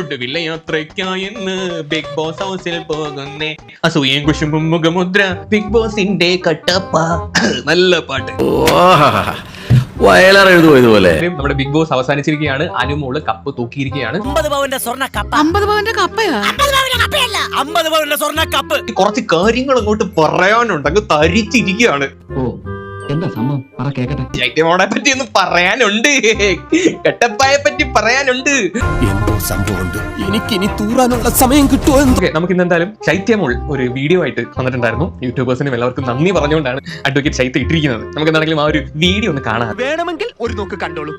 ഒടുവില്ല യാത്രയ്ക്കായെന്ന് big boss ഹൗസിൽ പോകുന്നേ. അസൂയയും കുശുമ്പും മുഖമുദ്ര ബിഗ് ബോസിന്റെ കട്ടപ്പ. നല്ല പാട്ട്. പോലെ നമ്മുടെ ബിഗ് ബോസ് അവസാനിച്ചിരിക്കുകയാണ്. അനുമോൾ കപ്പ് തൂക്കിയിരിക്കുകയാണ്. അമ്പത് പവന്റെ സ്വർണ കപ്പ. അമ്പത് പവന്റെ കപ്പയാ? അമ്പത് പവന്റെ സ്വർണ കപ്പ്. കുറച്ച് കാര്യങ്ങൾ അങ്ങോട്ട് പറയാനുണ്ട്. അങ്ങ് തരിച്ചിരിക്കുകയാണ്. ഓ എന്താ സംഭവം? പറ കേക്കട്ടെ. ചൈത്യമോളെ പറ്റി ഒന്ന് പറയാനുണ്ട്. കെട്ടപ്പായെ പറ്റി പറയാനുണ്ട്. എന്തോ സംഭവമുണ്ട്? എനിക്കിനി തൂറാനുള്ള സമയം കിട്ടുമോ ഓക്കെ നമുക്ക് ഇന്ന് എന്തായാലും ശൈത്യമോൾ ഒരു വീഡിയോ ആയിട്ട് വന്നിട്ടുണ്ടായിരുന്നു. യൂട്യൂബേഴ്സിനും എല്ലാവർക്കും നന്ദി പറഞ്ഞുകൊണ്ടാണ് അഡ്വക്കേറ്റ് ശൈത്യ ഇട്ടിരിക്കുന്നത്. നമുക്ക് എന്താണെങ്കിലും ആ ഒരു വീഡിയോ ഒന്ന് കാണാം. വേണമെങ്കിൽ ഒരു നോക്ക് കണ്ടോളൂ.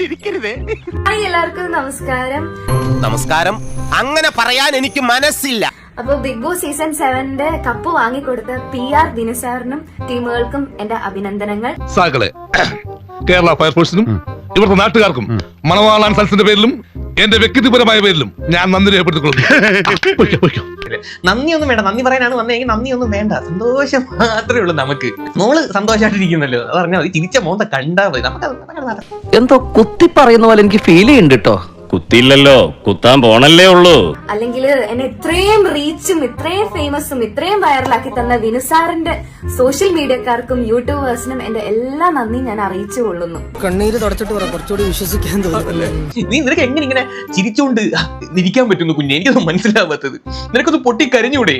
ചിരിക്കരുതേ. ഹായ് എല്ലാവർക്കും നമസ്കാരം. നമസ്കാരം. അങ്ങനെ പറയാൻ എനിക്ക് മനസ്സില്ല. അപ്പൊ ബിഗ് ബോസ് സീസൺ സെവന്റെ കപ്പ് വാങ്ങിക്കൊടുത്ത പി ആർ ദിനസാറിനും ടീമുകൾക്കും എന്റെ അഭിനന്ദനങ്ങൾ. സാക്കളെ കേരള ഫയർഫോഴ്സിനും ഇവിടുത്തെ നാട്ടുകാർക്കും മണവാളാൻ സൽസിന്റെ പേരിലും എന്റെ വ്യക്തിപരമായ പേരിലും ഞാൻ നന്ദി രേഖപ്പെടുത്തിക്കൊള്ളുന്നു. നന്ദിയൊന്നും വേണ്ട. നന്ദി പറയാനാണ് വന്നെങ്കിൽ നന്ദിയൊന്നും വേണ്ട. സന്തോഷം മാത്രമേ ഉള്ളൂ നമുക്ക്. മോൾ സന്തോഷമായിട്ടിരിക്കുന്നല്ലോ അത് പറഞ്ഞാൽ മതി. ചിരിച്ച മോന്ത കണ്ടാ മതി. നമുക്ക്. എന്തോ കുത്തി പറയുന്ന പോലെ എനിക്ക് ഫീൽ ചെയ്യുന്നുണ്ട് കേട്ടോ കുത്തിയില്ലല്ലോ. കുത്താൻ പോണല്ലേ ഉള്ളൂ. അല്ലെങ്കിൽ എന്നെ ഇത്രയും റീച്ചും ഇത്രയും ഫേമസും ഇത്രയും വൈറലാക്കി തന്ന വിനുസാറിന്റെ സോഷ്യൽ മീഡിയക്കാർക്കും യൂട്യൂബേഴ്സിനും എന്റെ എല്ലാ നന്ദിയും ഞാൻ അറിയിച്ചു കൊള്ളുന്നു കണ്ണീര് തുടച്ചിട്ട് പറ കുറച്ചുകൂടി വിശ്വസിക്കാൻ തോന്നുന്നു. നീ നിനക്ക് എങ്ങനെ ഇങ്ങനെ ചിരിച്ചുകൊണ്ട് ഇരിക്കാൻ പറ്റുന്നു കുഞ്ഞെ? എനിക്കത് മനസ്സിലാവാത്തത്. നിനക്കൊന്ന് പൊട്ടി കരഞ്ഞൂടെ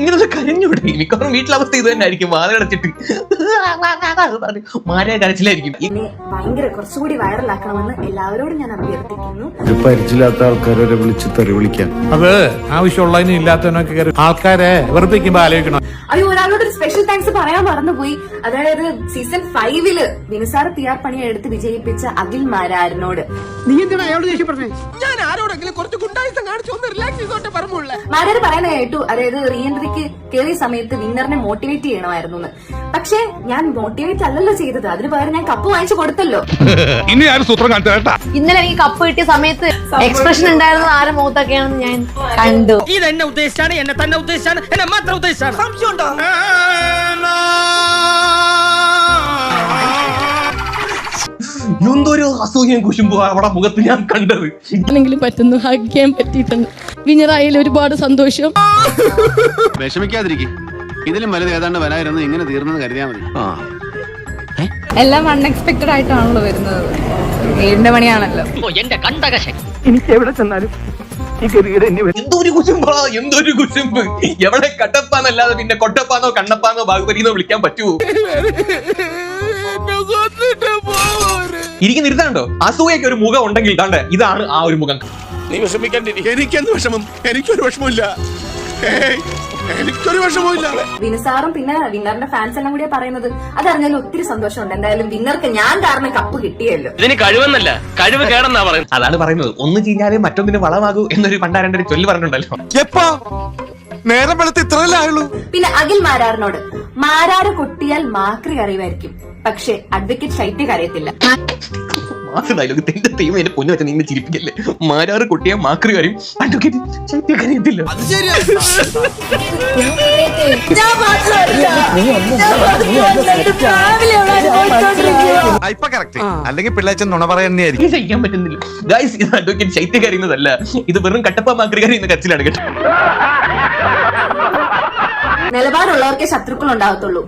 ഇങ്ങനെ കരഞ്ഞൂടെ മിക്കവാറും വീട്ടിലെ അവസ്ഥ ഇത് തന്നെ ആയിരിക്കും വാതിലടച്ചിട്ട്. മാരെ കരച്ചിലായിരിക്കും ഈ എന്നെ ഭയങ്കര കുറച്ചുകൂടി വൈറലാക്കണമെന്ന് എല്ലാവരോടും ഞാൻ അഭ്യർത്ഥിക്കുന്നു. ഒരു പരിചയമില്ലാത്ത ആൾക്കാരെ വിളിച്ച് തെറി വിളിക്കാൻ അത് ആവശ്യമുള്ളതിനും ഇല്ലാത്തതിനൊക്കെ ആൾക്കാരെ വെറുപ്പിക്കുമ്പോ ആലോചിക്കണം. അയ്യോ ഒരാളോട് ഒരു സ്പെഷ്യൽ താങ്ക്സ് പറയാൻ മറന്നുപോയി. അതായത് സീസൺ ഫൈവിൽ വിനുസാർ തിയാർ പണിയെ എടുത്ത് വിജയിപ്പിച്ച അഖിൽ മാരാരനോട്. ഞാൻ ആരോടെങ്കിലും കുറച്ച് ഗുണ്ടായുസം കാണിച്ചു ഒന്ന് റിലാക്സ് ചെയ്തോട്ടെ പറഞ്ഞുള്ള മാരാര് പറയുന്ന കേട്ടു. അതായത് റീ എൻട്രിക്ക് കയറിയ സമയത്ത് വിന്നറിനെ മോട്ടിവേറ്റ് ചെയ്യണമായിരുന്നു പക്ഷേ ഞാൻ മോട്ടിവേറ്റ് അല്ലല്ലോ ചെയ്തത്. അതിന് പകരം ഞാൻ കപ്പ് വാങ്ങിച്ചു കൊടുത്തല്ലോ. ഇനി ആരും സൂത്രം കാണിച്ചു ഇന്നലെ എനിക്ക് കപ്പ് കിട്ടിയ സമയത്ത് എക്സ്പ്രഷൻ ഉണ്ടായിരുന്നത് ആരും മുഖത്തൊക്കെയാണെന്ന് ഞാൻ കണ്ടു. ഇത് എന്നെ ഉദ്ദേശിച്ചാണ് എന്നെ തന്നെ ഉദ്ദേശിച്ചാണ് എന്നെ മാത്രം ഉദ്ദേശിച്ചാണ്. സംശയം ഉണ്ടോ എന്തൊരു അസൂയം കുശുമ്പോ അവിടെ മുഖത്ത് ഞാൻ കണ്ടത്. ആണെങ്കിലും പറ്റുന്നു ഹാക്ക് ചെയ്യാൻ പറ്റിയിട്ടുണ്ട്. വിഞ്ഞറായിൽ ഒരുപാട് സന്തോഷം. വിഷമിക്കാതിരിക്കും. ഇതിലും വലുത് ഏതാണ്ട് വരായിരുന്നു ഇങ്ങനെ തീർന്നെന്ന് കരുതിയാൽ മതി. എല്ലാം അൺഎക്സ്പെക്ടഡ് ആയിട്ടാണല്ലോ വരുന്നത്. ഏഴിന്റെ മണിയാണല്ലോ. എന്തൊരു കുശുമ്പാ എന്തൊരു കുശുമ്പ് എവിടെ കട്ടപ്പാന്നല്ലാതെ പിന്നെ കൊട്ടപ്പാന്നോ കണ്ണപ്പാന്നോ ബാഹുബലിന്നോ വിളിക്കാൻ പറ്റുമോ ഇരിക്കുന്ന ഇരുത്താണ്ടോ അസൂയൊക്കെ ഒരു മുഖം ഉണ്ടെങ്കിൽ കണ്ട് ഇതാണ് ആ ഒരു മുഖം. നീ വിഷമിക്കാണ്ടിരി എനിക്കെന്ത് വിഷമം? എനിക്കൊരു വിഷമമില്ല എനിക്കൊരു വിനുസാറും പിന്നെ വിന്നറിന്റെ ഫാൻസ് എല്ലാം കൂടിയാ പറയുന്നത്. അതറിഞ്ഞാലും ഒത്തിരി സന്തോഷമുണ്ട്. എന്തായാലും വിന്നർക്ക് ഞാൻ കാരണം കപ്പ് കിട്ടിയല്ലോ. ഇതിന് കഴിവെന്നല്ല കഴിവ് കേടെന്നാ പറയുന്നത്. അതാണ് പറയുന്നത്. ഒന്ന് ചെയ്യാതെ മറ്റൊന്നിന് വളമാകൂ എന്നൊരു പണ്ടാരന്റെ ചൊല്ലി പറഞ്ഞിട്ടുണ്ടല്ലോ. എപ്പോ? നേരം വെളുത്ത് ഇത്രയല്ലേ പിന്നെ അഖിൽ മാരാറിനോട് മാരാറ് കൊട്ടിയാൽ മാക്രി കറിയുമായിരിക്കും പക്ഷെ അഡ്വക്കേറ്റ് ശൈത്യ കരയത്തില്ല. മാസ് ഡയലോഗ് എന്റെ തീം എന്റെ പൊന്നു വെച്ചാൽ നിങ്ങൾ ചിരിപ്പിക്കല്ലേ? മാരാറ് കുട്ടിയെ മാക്രുകാരും അഡ്വക്കേറ്റ് അല്ലെങ്കിൽ പിള്ളേച്ചൻ നുണ പറയുന്നതായിരിക്കും പറ്റുന്നില്ല. ഗൈസ് ഇത് അഡ്വക്കേറ്റ് ഇത് വെറും കട്ടപ്പ മാക്രി എന്ന കച്ചിലാണ് കേട്ടോ. നിലപാടുള്ളവർക്ക് ശത്രുക്കൾ ഉണ്ടാകത്തുള്ളൂ.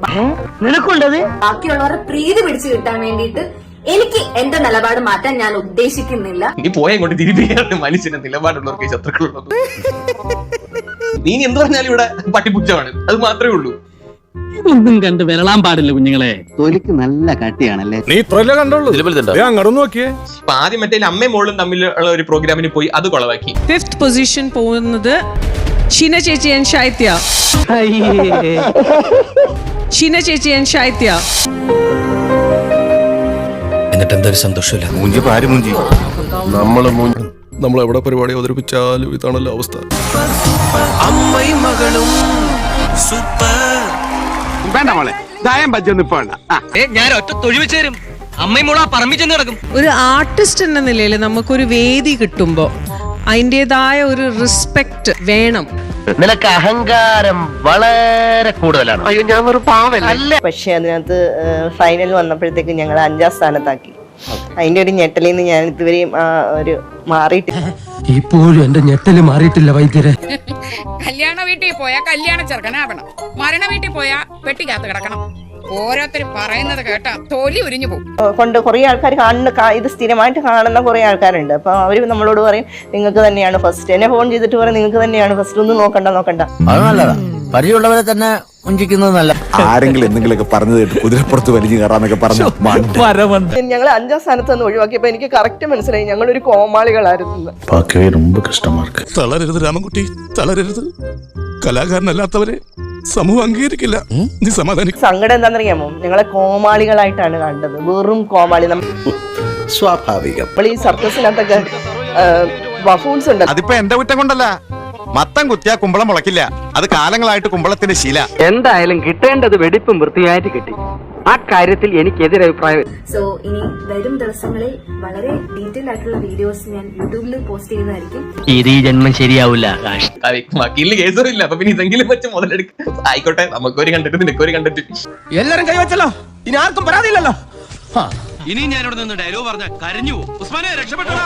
നിനക്കുണ്ടത്? ബാക്കിയുള്ളവരുടെ പ്രീതി പിടിച്ചു കിട്ടാൻ വേണ്ടിയിട്ട് എനിക്ക് എന്റെ നിലപാട് മാറ്റാൻ ഞാൻ ഉദ്ദേശിക്കുന്നില്ല. നീ പോയ കൊണ്ട് തിരിപ്പിക്കാണ് മനുഷ്യന്റെ നിലപാടുള്ളവർക്ക് ശത്രുക്കളുള്ളത്. നീ എന്ത് പറഞ്ഞാലും ഇവിടെ പട്ടിപ്പുച്ചമാണ് അത് മാത്രമേ ഉള്ളൂ. ഒന്നും കണ്ട് വിരളാൻ പാടില്ല കുഞ്ഞുങ്ങളെ. തൊലിക്ക് നല്ല കട്ടിയാണല്ലേ? നീ ഇത്രല്ലേ കണ്ടുള്ളൂ? അങ്ങോട്ട് നോക്കിയേ. ആദ്യം മറ്റേ അമ്മയും മോളും തമ്മിലുള്ള ഒരു പ്രോഗ്രാമിന് പോയി അത് കൊളവാക്കി. ഫിഫ്ത് പൊസിഷൻ പോകുന്നത് ഷീന ചേച്ചി ആൻഡ് ശൈത്യ. ഷീന ചേച്ചി ആൻഡ് ശൈത്യ. എന്നിട്ട് എന്തൊരു സന്തോഷമില്ല. മൂഞ്ചി പാര് മൂഞ്ചി. നമ്മൾ നമ്മൾ എവിടെ പരിപാടി അവതരിപ്പിച്ചാലും ഇതാണല്ലോ അവസ്ഥ. അമ്മയും മകളും സൂപ്പർ. വേണ്ട മോളെ ദായം ഇപ്പൊ ഞാൻ ഒറ്റ തരും. അമ്മയും മോളാ പറമ്പി ചെന്ന് കിടക്കും. ഒരു ആർട്ടിസ്റ്റ് എന്ന നിലയിൽ നമുക്കൊരു വേദി കിട്ടുമ്പോൾ അതിന്റെതായ ഒരു റെസ്പെക്ട് വേണം. നിനക്ക് അഹങ്കാരം വളരെ കൂടുതലാണ്. അയ്യോ ഞാൻ ഒരു പാവല്ല? പക്ഷെ അതിനകത്ത് ഫൈനൽ വന്നപ്പോഴത്തേക്ക് ഞങ്ങൾ അഞ്ചാം സ്ഥാനത്താക്കി. അതിന്റെ ഒരു ഞെട്ടലിൽ നിന്ന് ഞാൻ ഇതുവരെയും ആ ഒരു മാറിയിട്ടില്ല. ഇപ്പോഴും എന്റെ ഞെട്ടൽ മാറിയിട്ടില്ല വൈദ്യരെ. കല്യാണ വീട്ടിൽ പോയാ കല്യാണ ചെറുക്കനാവണം. മരണ വീട്ടിൽ പോയാ പെട്ടിക്കകത്ത് കിടക്കണം. ഓരോരുത്തർ പറയുന്നത് കേട്ടാ തൊലി ഉരിഞ്ഞു പോകും കൊണ്ട് കുറേ ആൾക്കാർ കാണുന്ന കാ- ഇത് സ്ഥിരമായിട്ട് കാണുന്ന കുറേ ആൾക്കാരുണ്ട് അപ്പൊ അവർ നമ്മളോട് പറയും നിങ്ങൾക്ക് തന്നെയാണ് ഫസ്റ്റ് എന്നെ ഫോൺ ചെയ്തിട്ട് പറയും നിങ്ങൾക്ക് തന്നെയാണ് ഫസ്റ്റ് ഒന്നും നോക്കണ്ട നോക്കണ്ട അത് നല്ലതാ പരിചയമുള്ളവരെ തന്നെ ഉഞ്ചിക്കുന്നത് നല്ല ആരെങ്കിലും എന്തെങ്കിലുമൊക്കെ പറഞ്ഞു കേട്ട് കുതിരപ്പുറത്ത് വലിഞ്ഞു കയറാന്നൊക്കെ പറഞ്ഞു വരവുണ്ട് ഞങ്ങൾ അഞ്ചാം സ്ഥാനത്ത് നിന്ന് ഒഴിവാക്കിയപ്പോൾ എനിക്ക് കറക്റ്റ് മനസ്സിലായി ഞങ്ങളൊരു കോമാളികളായിരുന്നു പാക്കവേ ரொம்ப കഷ്ടമാർക്ക് തളരരുത് രാമൻകുട്ടി തളരരുത് കലാകാരനല്ലാത്തവരെ സമൂഹം അംഗീകരിക്കില്ല. നീ സമാധാനിക്കും. സങ്കടം എന്താണെന്നറിയാമോ? ഞങ്ങളെ കോമാളികളായിട്ടാണ് കണ്ടത് വെറും കോമാളി. സ്വാഭാവികം. നമ്മൾ ഈ സർക്കസിനകത്തൊക്കെ ബഫൂൺസ് ഉണ്ട്. അതിപ്പോ എന്റെ കുറ്റം കൊണ്ടല്ല? മത്തം കുത്തിയാ കുമ്പളം മുളക്കില്ല അത് കാലങ്ങളായിട്ട് കുമ്പളത്തിന്റെ ശീല. എന്തായാലും കിട്ടേണ്ടത് വെടിപ്പും വൃത്തിയായിട്ട് കിട്ടി. ആ കാര്യത്തിൽ എനിക്ക് എതിരഭിപ്രായം സോ ഇനി വരും ദിവസങ്ങളിൽ വളരെ ഡീറ്റെയിൽ ആയിട്ടുള്ള വീഡിയോസ് ഞാൻ യൂട്യൂബിൽ പോസ്റ്റ് ചെയ്യുന്നതായിരിക്കും. ഇത് ഈ ജന്മം ശരിയാവില്ല വക്കീലിന് കേസറില്ല ഇല്ല. അപ്പൊ പിന്നെ ഇതെങ്കിലും വെച്ച് മുതലെടുക്കും. ആയിക്കോട്ടെ നമുക്കൊരു കണ്ടിട്ട് നിനക്കൊരു കണ്ടിട്ട് എല്ലാരും കൈവച്ചല്ലോ ഇനി ആർക്കും പറയാതില്ലല്ലോ ഇനി ഞാനിവിടെ നിന്ന് ഡയലോഗ് പറഞ്ഞ കരഞ്ഞു പോകും. ഉസ്മാനെ രക്ഷപ്പെട്ടോ